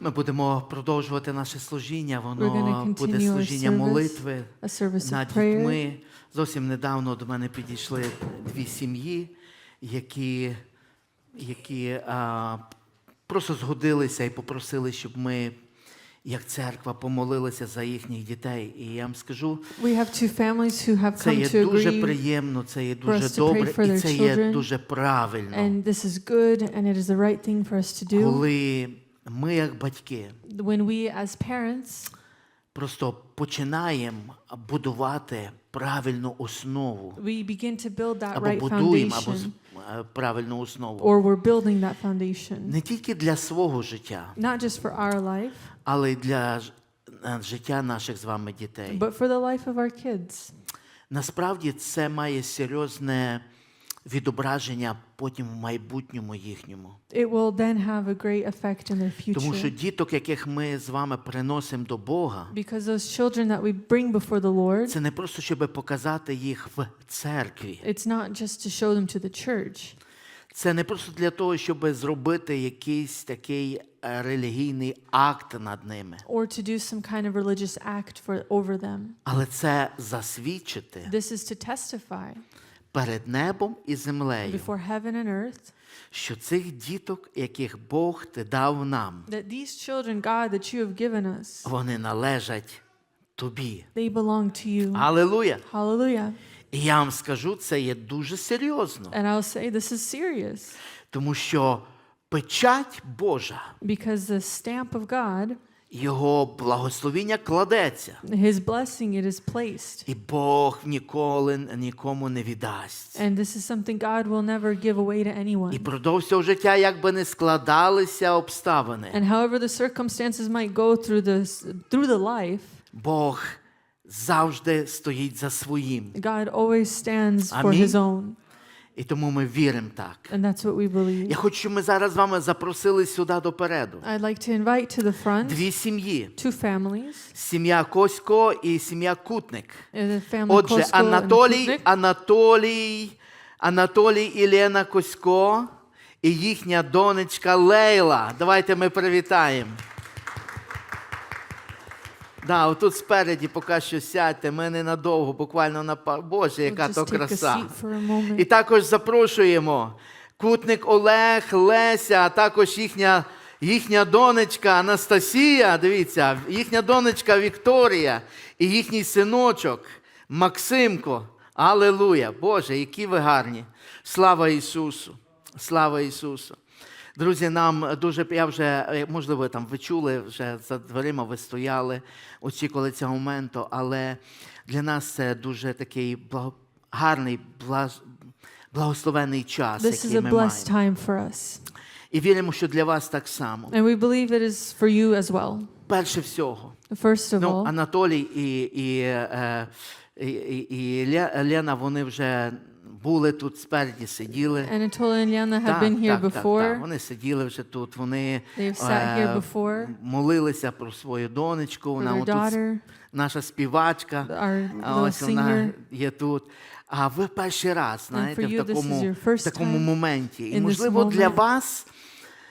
Ми будемо продовжувати наше служіння. Воно буде служіння молитви над дітьми. Зовсім недавно до мене підійшли дві сім'ї, які, які а, просто згодилися і попросили, щоб ми, як церква, помолилися за їхніх дітей. І я вам скажу, це є дуже приємно, це є дуже добре, і це є дуже правильно, коли ми, як батьки, When we, as parents, просто починаємо будувати правильну основу. we begin to build that або right будуємо або з- е, правильну основу. or we're building that foundation, Не тільки для свого життя, not just for our life, але й для ж- е, життя наших з вами дітей. but for the life of our kids. Насправді це має серйозне відображення потім в майбутньому їхньому. It will then have a great effect in their Тому що діток, яких ми з вами приносимо до Бога, Because those children that we bring before the Lord, це не просто щоб показати їх в церкві. it's not just to show them to the church. Це не просто для того, щоб зробити якийсь такий е, релігійний акт над ними, or to do some kind of religious act for over them. але це засвідчити This is to testify перед небом і землею, before heaven and earth що цих діток, яких Бог ти дав нам, that these children, God, that you have given us, вони належать тобі. they belong to you. Алелуя! Hallelujah. І я вам скажу, це є дуже серйозно, And I'll say this is serious тому що печать Божа, because the stamp of God, його благословіння кладеться, his blessing, it is placed. і Бог ніколи нікому не віддасть. And this is something God will never give away to І anyone. продовж цього життя, як би не складалися обставини, And however the circumstances might go through the through the life, Бог завжди стоїть за своїм. God always stands for his own. І тому ми віримо так. And that's what we believe. Я хочу, щоб ми зараз з вами запросили сюди допереду. I'd like to invite to the front Дві сім'ї: two families. сім'я Косько і сім'я Кутник. Отже, Анатолій. Анатолій, Анатолій і Лена Косько і їхня донечка Лейла. Давайте ми привітаємо. Да, отут спереді поки що сядьте, ми ненадовго, буквально на. Боже, яка то краса. І також запрошуємо кутник Олег, Леся, а також їхня, їхня донечка Анастасія. Дивіться, їхня донечка Вікторія і їхній синочок Максимко. Алелуя! Боже, які ви гарні! Слава Ісусу! Слава Ісусу! Друзі, нам дуже я вже е, можливо там ви чули вже за дверима. Ви стояли, очікували цього моменту, але для нас це дуже такий благо, гарний, благ, благословений час, This is який a ми blessed маємо. time for us. І віримо, що для вас так само. And we believe it is for you as well. Перше всього, First of ну Анатолій і, і, е, і, і, і Лена, вони вже були тут спереді, сиділи. Anatoly and Liana have Так, been here так, так, так. before. Вони сиділи вже тут. Вони They've sat here е, before. молилися про свою донечку. Вона their daughter, наша співачка. our ось вона є тут. А ви перший раз, знаєте, в такому, в такому моменті. І можливо для вас.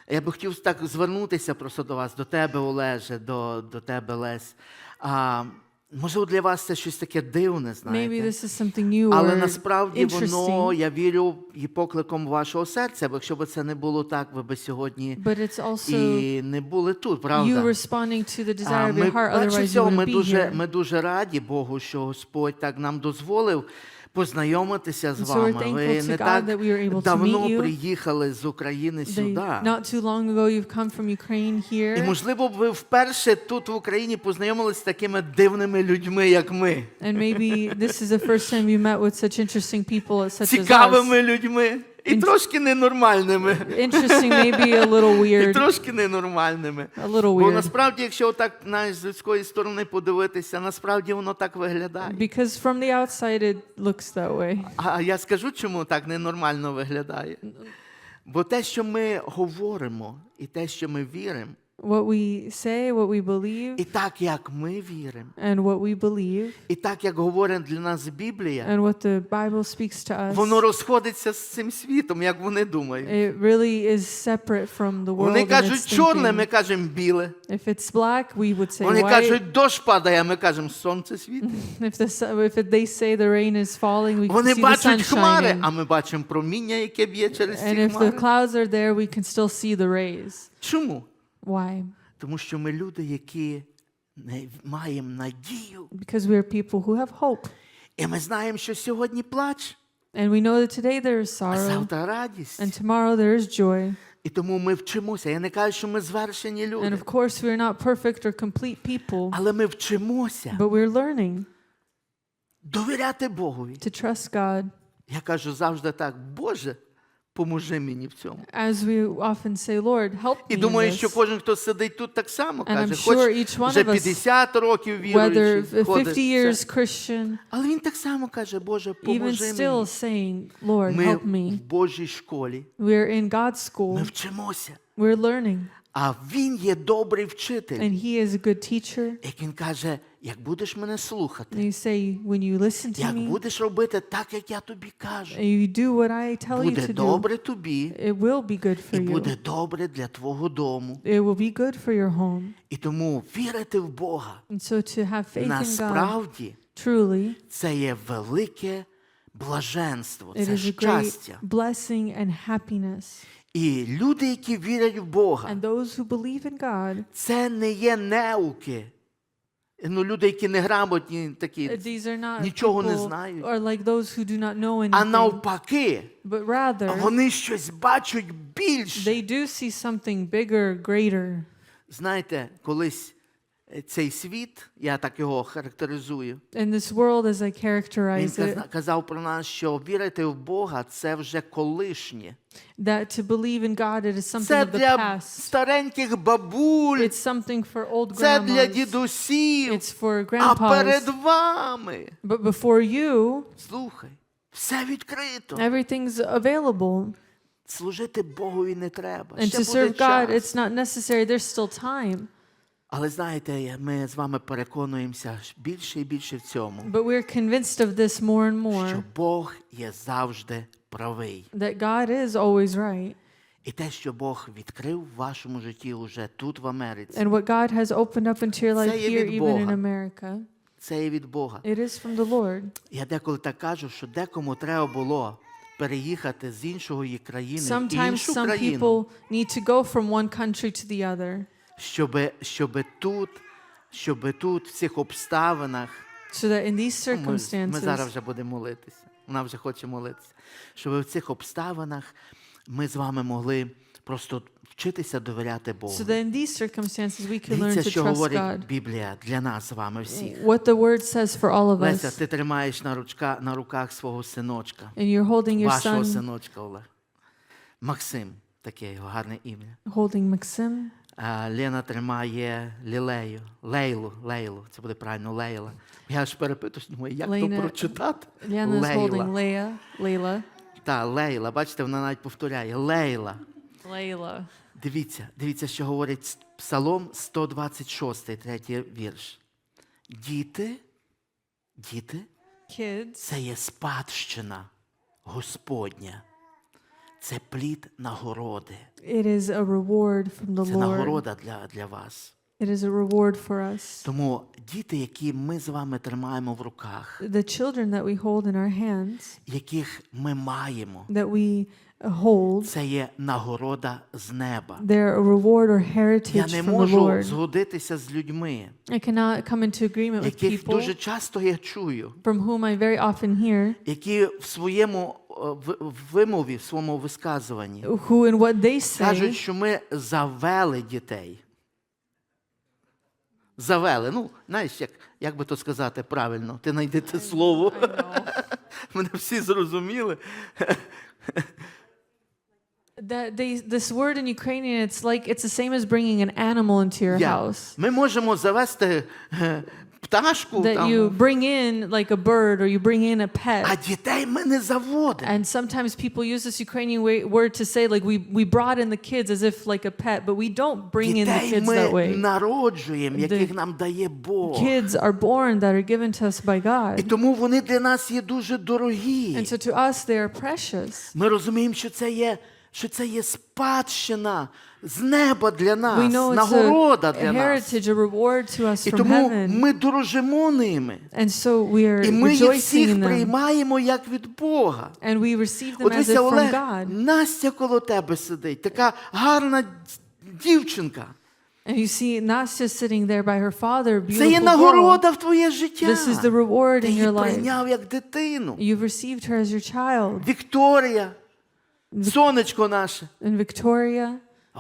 Я би хотів так звернутися просто до вас, до тебе, Олеже, до, до тебе, Лесь. А, можливо, для вас це щось таке дивне, Maybe знаєте. this is something new Але насправді воно, я вірю, і покликом вашого серця, бо якщо б це не було так, ви б сьогодні but it's also і не були тут, you правда? responding to the А, desire of Ми, your heart, otherwise you всього, ми дуже, ми дуже раді Богу, що Господь так нам дозволив познайомитися з вами. Ви не так давно приїхали з України сюди. І можливо, ви вперше тут в Україні познайомилися з такими дивними людьми, як ми. and maybe this is the first time you met with such interesting people such as us. Цікавими людьми і трошки ненормальними. Interesting, maybe a little І трошки ненормальними. a little Бо насправді, якщо так знаєш, з людської сторони подивитися, насправді воно так виглядає. Because from the outside, it looks that way. А я скажу, чому так ненормально виглядає. Бо те, що ми говоримо, і те, що ми віримо, what we say, what we believe, І так, як ми віримо, and what we believe, і так, як говорить для нас Біблія, and what the Bible speaks to us, воно розходиться з цим світом, як вони думають. it really is separate from the world. Вони and кажуть чорне, ми thinking. кажемо біле. If it's black, we would say Вони white. кажуть, дощ падає, а ми кажемо, сонце світить. If the if it, they say the rain is falling, we can see the sun бачать хмари, shining. а ми бачимо проміння, яке б'є через And if the хмари. clouds are there, we can still see the rays. Чому? Why? Тому що ми люди, які не маємо надію. Because we are people who have hope. І ми знаємо, що сьогодні плач, And we know that today there is а sorrow, завтра радість. and tomorrow there is joy. І тому ми вчимося. Я не кажу, що ми звершені And of course, we are not perfect or complete people, але ми вчимося but we're learning довіряти Богові. to trust God. Я кажу завжди так: Боже, поможи мені в цьому. As we often say, Lord, help me. І думаю, що кожен, хто сидить тут, так само каже, хоч вже 50 років віруючий, 50 ходить, але він так само каже, Боже, even поможи still мені. saying, Lord, Ми help me. в Божій школі, We're in God's ми вчимося. we're learning, А він є добрий вчитель. and He is a good teacher. Як він каже, як будеш мене слухати, And you say, when you listen to як me, будеш робити так, як я тобі кажу, and you do what I tell you буде to do, добре тобі it will be good for і you. буде добре для твого дому. It will be good for your home. І тому вірити в Бога And so to have faith in God, насправді truly, це є велике блаженство, it це is a great щастя. blessing and happiness. І люди, які вірять в Бога, And those who believe in God, це не є неуки. Ну, люди, які неграмотні, такі. uh, these are not Нічого не people, знають. or like those who do not know А anything, навпаки, but rather вони щось бачать більше. they do see something bigger, greater. Знаєте, колись е, цей світ, я так його характеризую, In this world, as I він characterize it, казав про нас, що вірити в Бога це вже колишнє. that to believe in God it is something Це of the для past. стареньких бабуль, It's something for old це для grandmas. дідусів. It's for А перед вами, But before you, слухай, все відкрито. everything's available. Служити Богові не треба. And Ще to буде serve God, час. it's not necessary. There's still time. Але знаєте, ми з вами переконуємося більше і більше в цьому, But we're convinced of this more and що more Бог є завжди правий. that God is always right. І те, що Бог відкрив в вашому житті уже тут, в Америці, And what God has opened up into your life here, even in America, це є від Бога. it is from the Lord. Я деколи так кажу, що декому треба було переїхати з іншої країни в Sometimes іншу some країну, people need to go from one country to the other щоб, щоб тут, щоб тут в цих обставинах so that in these Ну, Ми, ми зараз circumstances, вже будемо молитися. Вона вже хоче молитися. Щоб в цих обставинах ми з вами могли просто вчитися довіряти Богу. so that in these circumstances we can learn to що trust говорить God. Біблія для нас з вами всіх. What the word says for all of Леся, us. ти тримаєш на, ручка, на руках свого синочка, And you're holding your вашого son, синочка Олег. Максим, таке його гарне ім'я. holding Maxim. Лена тримає Лілею, Лейлу, Лейлу, це буде правильно, Лейла. Я ж перепитуюсь, думаю, як Лейна- то прочитати? Liana is holding Лейла. Leia, Layla. Та, Лейла, бачите, вона навіть повторяє. Лейла. Layla. Дивіться, дивіться, що говорить Псалом 126, третій вірш. Діти, діти, Kids, це є спадщина Господня. Це плід нагороди. it is a reward from the Це Lord. нагорода для, для вас. It is a reward for us. Тому діти, які ми з вами тримаємо в руках, The children that we hold in our hands, яких ми маємо, that we hold, це є нагорода з неба. they're a reward or Я heritage не from the можу Lord. згодитися з людьми, I cannot come into agreement with яких people дуже часто я чую, from whom I very often hear, які в своєму е, в- в вимові, в своєму висказуванні who in what they кажуть, say, що ми завели дітей. Завели. Ну, знаєш, як, як би то сказати правильно, ти знайдете слово. Мене всі зрозуміли. that they, this word in Ukrainian, it's like it's the same as bringing an animal into your Yeah. house. Ми можемо завести е, пташку, that там, you bring in like a bird or you bring in a а дітей ми не заводимо. And sometimes people use this Ukrainian way, word to say like we, we brought in the kids as if like a pet, but we don't bring in the kids that ми way. народжуємо, яких нам дає Бог. Kids are born that are given to us by І God. тому вони для нас є дуже дорогі. And so to us they are precious. Ми розуміємо, що це є, що це є спадщина з неба для нас, нагорода для нас. a reward to us І тому ми дорожимо ними. And so we are І ми їх всіх приймаємо як від Бога. And we receive them От from Олег, God. Настя коло тебе сидить, така гарна дівчинка. And you see Nastya sitting there by her father, Це є beautiful girl. нагорода в твоє життя. This is the reward in your life. прийняв як дитину. You've received her as your child. Вікторія, сонечко наше, And Victoria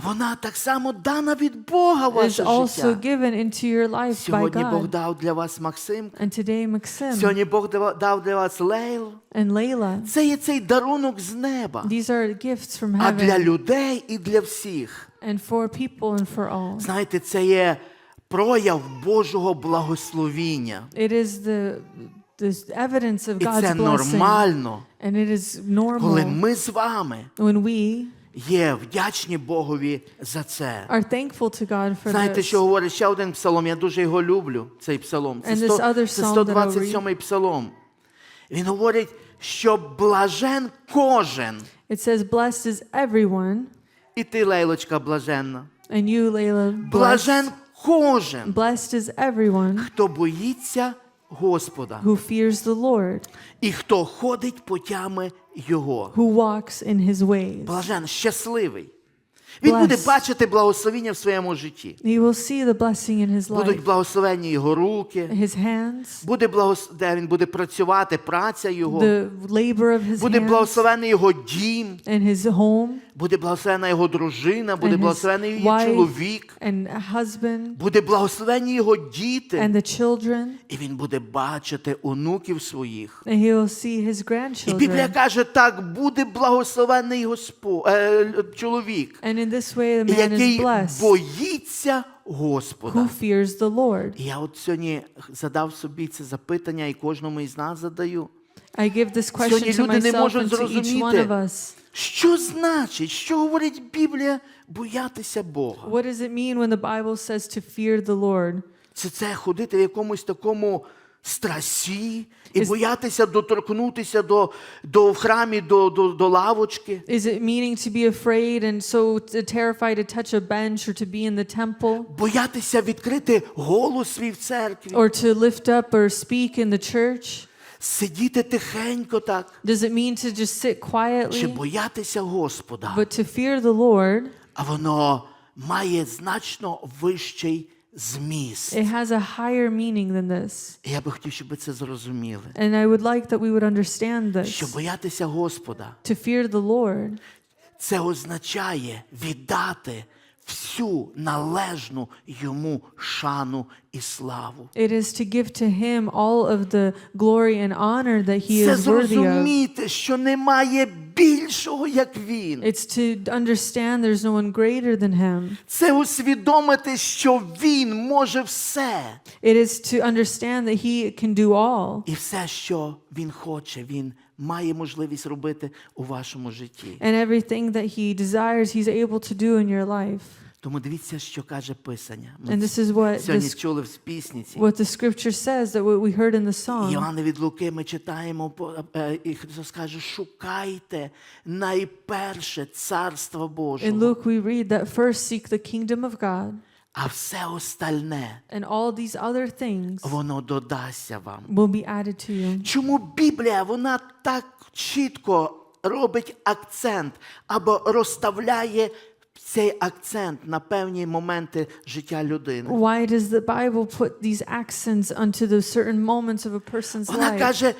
вона так само дана від Бога is ваше also життя. given into your life by Сьогодні Бог God. дав для вас Максим. And today Maxim Сьогодні Бог дав дав для вас Лейлу. and Layla, Це є цей дарунок з неба. these are gifts from А для heaven людей і для всіх. and for people and for all. Знаєте, це є прояв Божого благословіння. It is the, the evidence of І God's це blessing. нормально, And it is коли normal ми з вами when we є вдячні Богові за це. are thankful to God for Знаєте, this. що говорить ще один псалом? Я дуже його люблю, цей псалом. Це, And this 100, other це psalm that I'll 127 псалом. Він говорить, що блажен кожен. It says, Blessed is everyone, І ти, Лейлочка, блаженна. and you, Layla, Блажен blessed. кожен, Blessed is everyone хто боїться Господа who fears the Lord, і хто ходить путями Його. who walks in his ways. Блажен, щасливий. Він буде бачити благословіння в своєму житті. Will see the blessing in his Будуть life, благословенні його руки, his hands, буде благос... де він буде працювати, праця його, the labor of his буде благословений його дім, and his home, буде благословена його дружина, буде благословений її чоловік, and husband, буде благословені його діти, and the children, і він буде бачити онуків своїх. and he will see his І Біблія grandchildren. каже, так буде благословений Господь, е, чоловік, And in this way, the man is який blessed боїться Господа. who fears the Lord. І я от сьогодні задав собі це запитання і кожному із нас задаю. I give this question Сьогодні to люди не можуть зрозуміти. of us. Що значить, що говорить Біблія боятися Бога? What does it mean when the Bible says to fear the Lord? Це це ходити в якомусь такому страсі і Is- боятися доторкнутися до, до в храмі, до, до, до лавочки. Is it meaning to be afraid and so terrified to touch a bench or to be in the temple Боятися відкрити голос свій в церкві, or to lift up or speak in the church? сидіти тихенько так, Does it mean to just sit чи quietly? боятися Господа? But to fear the Lord, А воно має значно вищий зміст. it has a higher meaning than this. І я би хотів, щоб ви це зрозуміли. And I would like that we would understand Що this. боятися Господа, To fear the Lord це означає віддати всю належну йому шану і славу. It is to give to him all of the glory and honor that he Це is worthy of. зрозуміти, що немає більшого, як він. It's to understand there's no one greater than him. Це усвідомити, що він може все. It is to understand that he can do all. І все, що він хоче, він має можливість робити у вашому житті. And everything that he desires, he's able to do in your life. Тому дивіться, що каже Писання. Ми And this is what сьогодні this, чули в пісниці. what the scripture says that what we heard in the song. Іоанна від Луки ми читаємо, е, і Христос каже, шукайте найперше Царство In Luke, we read that first seek the kingdom of God, а все остальне, and all these other things воно додасться вам. will be added to you. Чому Біблія вона так чітко робить акцент або розставляє цей акцент на певні моменти життя людини? Why does the Bible put these accents onto the certain moments of a person's Вона life? каже: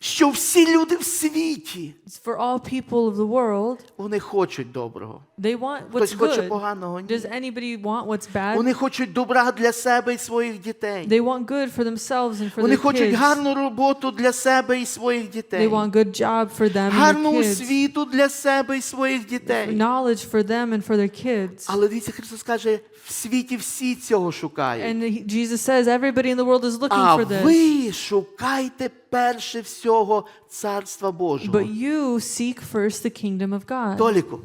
що всі люди в світі for all people of the world. вони хочуть доброго. They want Хтось хоче good. поганого. Ні. Does anybody want what's bad? Вони хочуть добра для себе і своїх дітей. They want good for themselves and for Вони their хочуть kids. гарну роботу для себе і своїх дітей. They want good job for them and Гарну their kids. освіту для себе і своїх дітей. Knowledge for them and for their kids. Але дивіться, Христос каже, в світі всі цього шукають. And he- Jesus says everybody in the world is looking А for this. ви шукайте перше всього Царства Божого. But you seek first the kingdom of God. Толіку,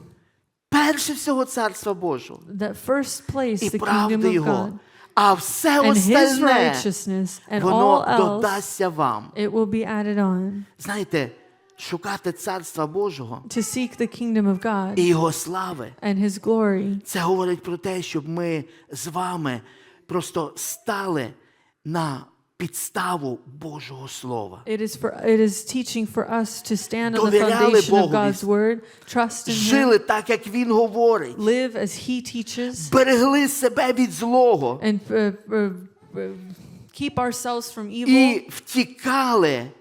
перше всього Царства Божого That first place, the kingdom of God. А все остальне, воно додасться вам. it will be added on. Знаєте, шукати Царства Божого To seek the kingdom of God і Його слави, and his glory. це говорить про те, щоб ми з вами просто стали на підставу Божого Слова. It is for it is teaching for us to stand on the foundation of God's word, trust in him, Жили так, як Він говорить. live as he teaches, Берегли себе від злого and uh, uh, uh, keep ourselves from evil. і втікали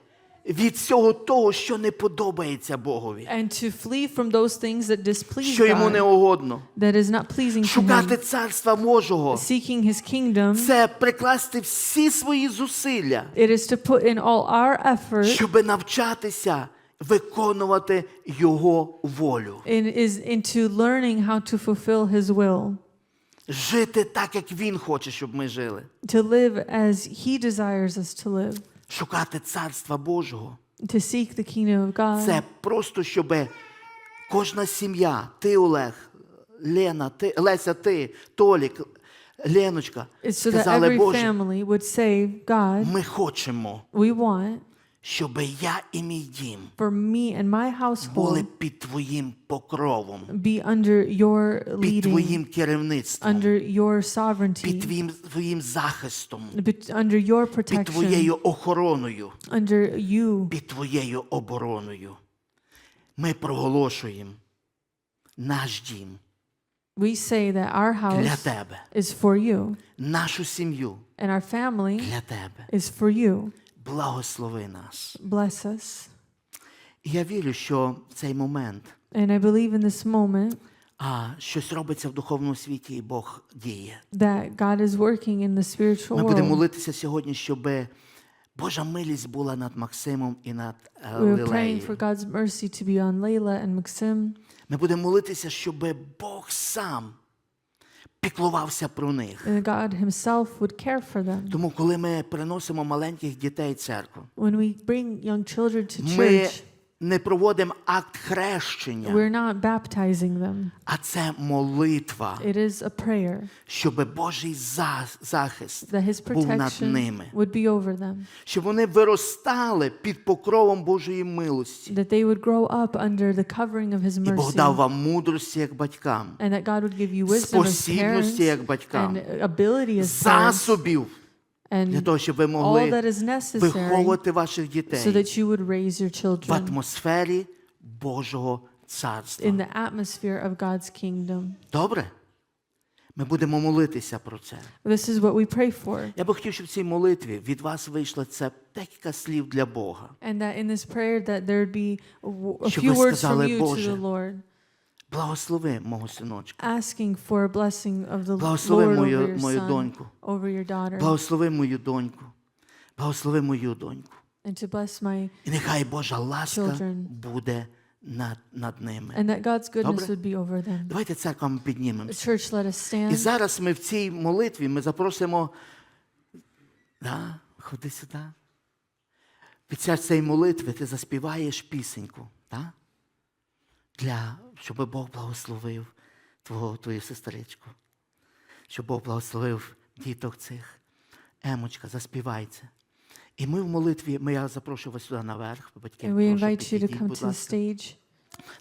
від всього того, що не подобається Богові, and to flee from those things that displease що йому не угодно. that is not pleasing to Шукати царства Божого Seeking his kingdom, це прикласти всі свої зусилля, it is to put in all our effort щоб навчатися виконувати Його волю, in, is into learning how to fulfill his will, жити так, як Він хоче, щоб ми жили. to live as he desires us to live, Шукати царства Божого. to seek the kingdom of God. Це просто, щоб кожна сім'я, ти, Олег, Лена, ти, Леся, ти, Толік, Леночка, It's so that сказали, every Боже, family would say, God, ми хочемо, we want щоб я і мій дім for me and my були household під Твоїм покровом, be under your під leading, Твоїм керівництвом, under your під sovereignty, Твоїм, твоїм захистом, be- under your під protection, Твоєю охороною, under you. під Твоєю обороною. Ми проголошуємо наш дім We say that our для house Тебе, is for you, нашу сім'ю and our family для Тебе. is for you. Благослови нас. Bless us. І я вірю, що в цей момент And I believe in this moment а, щось робиться в духовному світі, і Бог діє. that God is working in the spiritual Ми будемо world. молитися сьогодні, щоб Божа милість була над Максимом і над е, praying Лілеєю. for God's mercy to be on Layla and Maxim. Ми будемо молитися, щоб Бог сам піклувався про них. And God Himself would care for them. Тому, коли ми приносимо маленьких дітей в церкву, When we bring young children to ми church, не проводимо акт хрещення, we're not baptizing them. а це молитва, It is a prayer щоб Божий за- захист that His був над ними. would be over them, щоб вони виростали під покровом Божої милості. that they would grow up under the covering of His mercy. І Бог дав вам мудрості як батькам, and that God would give you wisdom as parents спосібності як батькам, and ability as засобів. parents, засобів для and того, щоб ви all that могли is necessary виховувати ваших so that you would raise your в атмосфері Божого in the atmosphere of God's kingdom. Добре? Ми будемо молитися про це. This is what we pray for. Я би хотів, щоб в цій молитві від вас вийшло це декілька слів для Бога. And that in this prayer that there would be a, few words from you to the Lord, Благослови мого синочка, asking for a blessing of the Благослови Lord over мою- your мою son, доньку. over your daughter, благослови мою доньку, благослови мою доньку. and to bless my, І нехай Божа ласка Children. буде над, над ними. and that God's goodness Добре. would be over them. Давайте церквам піднімемося. Church, let us І stand. зараз ми в цій молитві ми запросимо. Да, ходи сюди. Під час цієї молитви ти заспіваєш пісеньку, да? Для, щоб Бог благословив твого, твою сестричку. Щоб Бог благословив діток цих. Емочка, заспівай це. І ми в молитві, ми я запрошую вас сюди наверх, батьки.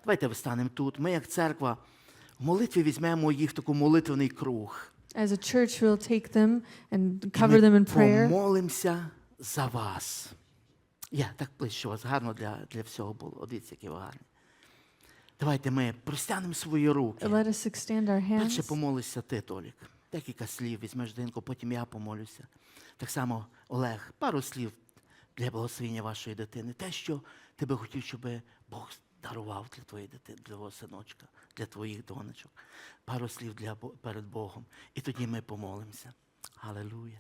Давайте встанемо тут. Ми, як церква, в молитві візьмемо їх в таку молитвений круг. As a church, we'll take them and cover them in prayer. Помолимося за вас. Я так ближче вас гарно для, для всього було. Дивіться, які ви гарні. Давайте ми простягнемо свої руки. Let us extend our Перше hands. помолишся ти, Толік. Декілька слів візьмеш динку, потім я помолюся. Так само Олег, пару слів для благословення вашої дитини. Те, що ти би хотів, щоб Бог дарував для твоєї дитини, для твого синочка, для твоїх донечок. Пару слів для, перед Богом. І тоді ми помолимося. Алелуя.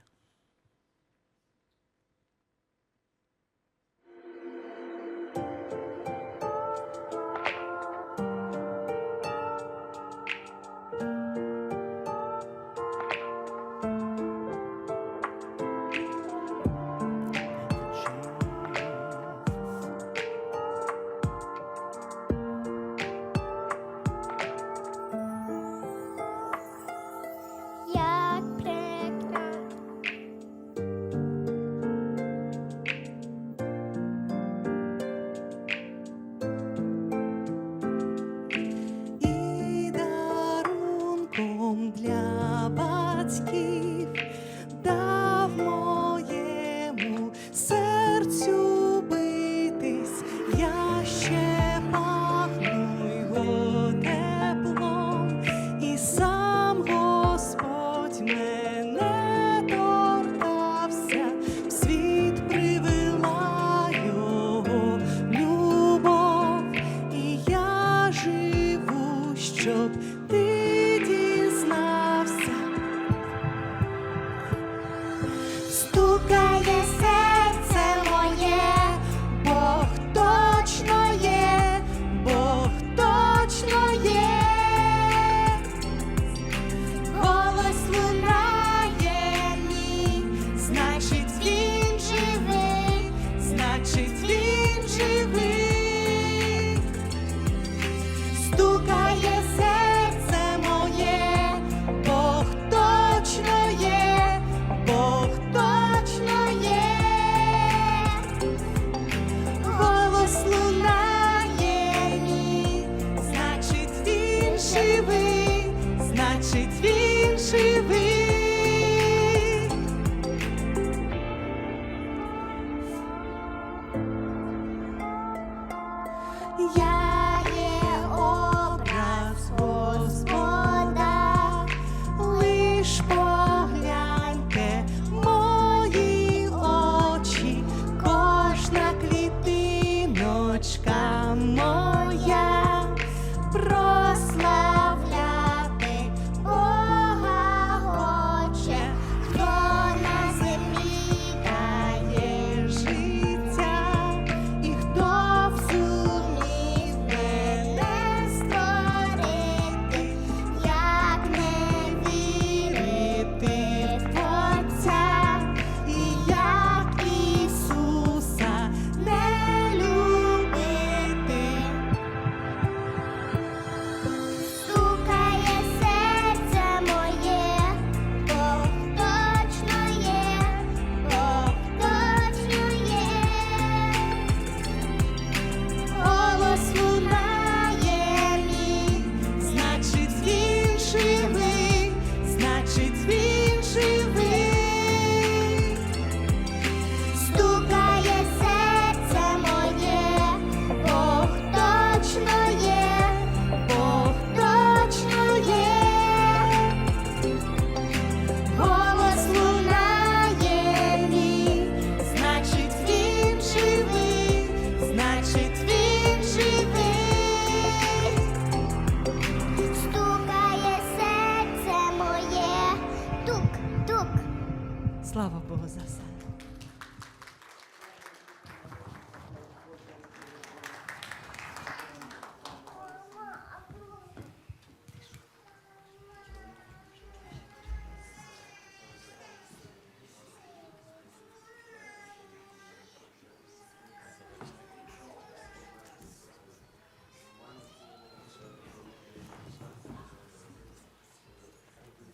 Portugal.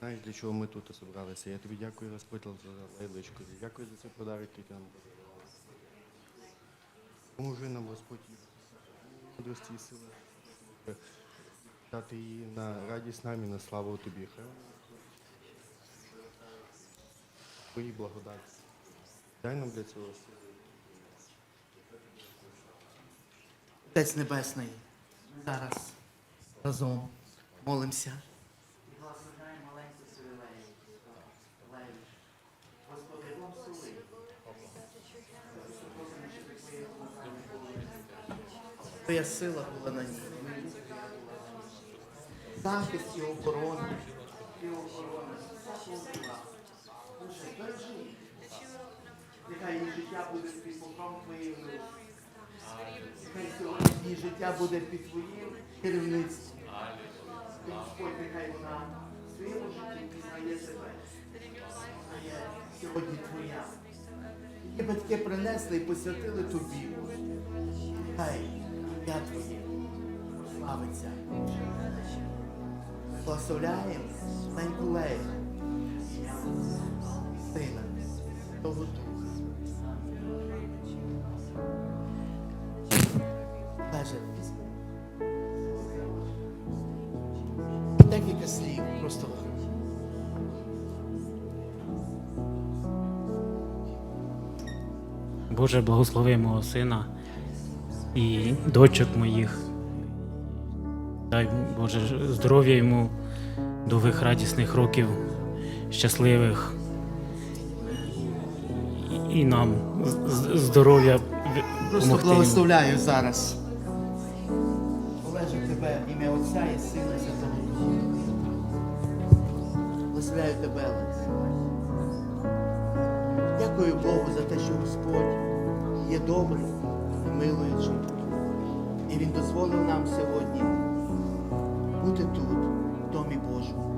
Знаєш, для чого ми тут зібралися? Я тобі дякую, Господь, за лайличку. Дякую за цей подарок, який нам подарував. Поможи нам, Господь, мудрості і сили. Дати її на радість нам і на славу тобі. Твої благодаті. Дай нам для цього сили. Отець Небесний, зараз разом молимося. І благословляємо маленьку свою Лею. Лею. Господи, благослови. Сила була на ній. Захист і оборона. І охорона. Слушай, бережи її. Нехай її життя буде під покром твоєї милості. Нехай сьогодні її життя буде під твоїм керівництвом. Господь, нехай вона в своєму житті пізнає себе. Сьогодні твоя. І батьки принесли і посвятили тобі. Хай ім'я Твоє прославиться. Благословляємо ім'я Сина, Святого Духа. Каже, декілька слів просто. Боже, благослови сина і дочок моїх. Дай Боже здоров'я йому, довгих радісних років, щасливих. І- нам здоров'я Просто благословляю зараз. Олежу тебе, ім'я Отця і Сина і Святого Духа. Благословляю тебе, Олесь. Дякую Богу за те, що Господь є добрий і милуючий. І Він дозволив нам сьогодні бути тут, в Домі Божому.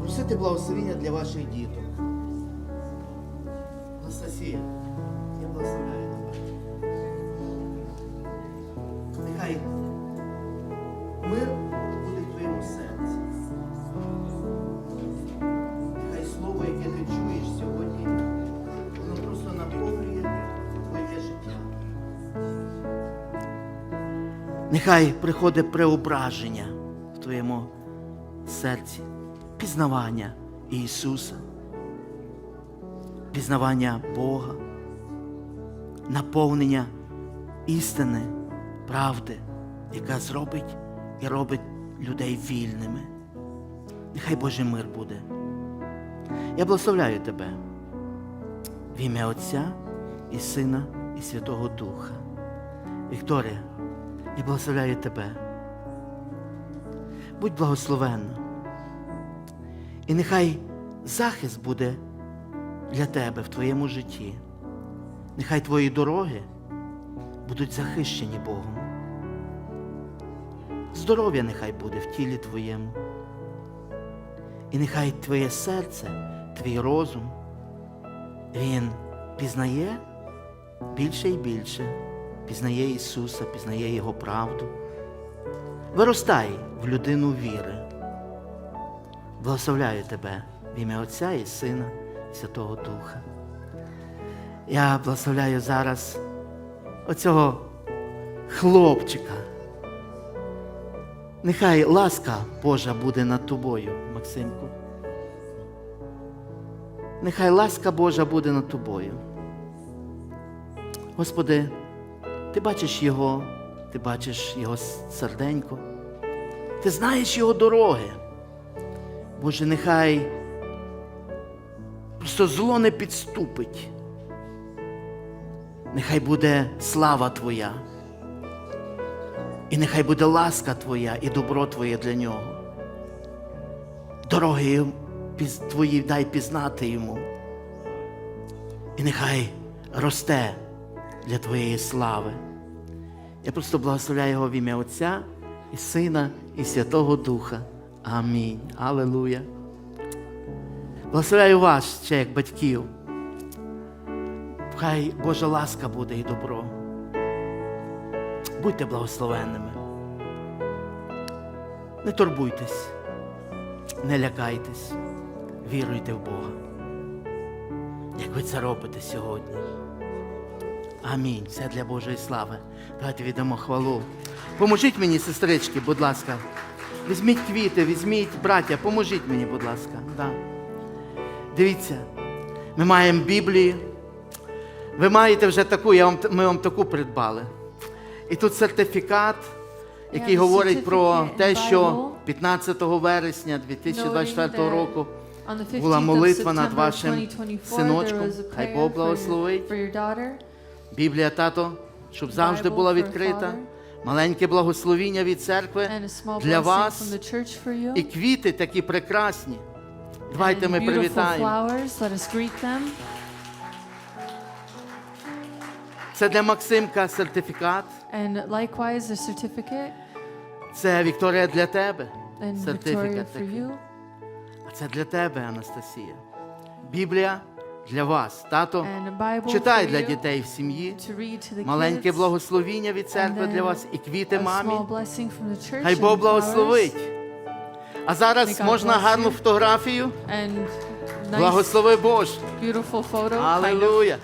Просити благословення для ваших діток. Анастасія, Нехай приходить преображення в твоєму серці, пізнавання Ісуса пізнавання Бога, наповнення істини, правди, яка зробить і робить людей вільними. Нехай Божий мир буде. Я благословляю тебе в ім'я Отця і Сина і Святого Духа. Вікторія, я благословляю тебе. Будь благословенна. І нехай захист буде для тебе в твоєму житті. Нехай твої дороги будуть захищені Богом. Здоров'я нехай буде в тілі твоєму. І нехай твоє серце, твій розум, він пізнає більше і більше, пізнає Ісуса, пізнає Його правду. Виростай в людину віри. Благословляю тебе в ім'я Отця і Сина. і Святого Духа. Я благословляю зараз оцього хлопчика. Нехай ласка Божа буде над тобою, Максимку. Нехай ласка Божа буде над тобою. Господи, ти бачиш його, ти бачиш його серденько, ти знаєш його дороги. Боже, нехай Просто зло не підступить. Нехай буде слава Твоя. І нехай буде ласка Твоя і добро Твоє для нього. Дороги Твої дай пізнати йому. І нехай росте для Твоєї слави. Я просто благословляю його в ім'я Отця і Сина, і Святого Духа. Амінь. Аллилуйя. Благословляю вас ще як батьків. Хай Божа ласка буде і добро. Будьте благословенними. Не турбуйтесь, не лякайтесь, віруйте в Бога. Як ви це робите сьогодні. Амінь. Все для Божої слави. Давайте віддамо хвалу. Поможіть мені, сестрички, будь ласка. Візьміть квіти, візьміть браття, поможіть мені, будь ласка. Да. Дивіться, ми маємо Біблію. Ви маєте вже таку, я вам, ми вам таку придбали. І тут сертифікат, який Yeah, говорить про те, що 15 вересня 2024 року On the 15th була молитва над вашим синочком. Хай Бог благословить. Біблія, тато, щоб завжди була відкрита. Маленьке благословіння від церкви для вас. І квіти такі прекрасні. Давайте ми привітаємо. Це для Максимка сертифікат. And likewise, a certificate. Це Вікторія для тебе. Сертифікат. А це для тебе, Анастасія. Біблія для вас. Тато, читай для дітей в сім'ї. Маленьке благословіння від церкви для вас і квіти мамі. Хай Бог благословить. А зараз можна гарну фотографію. Благослови Боже. Аллилуйя.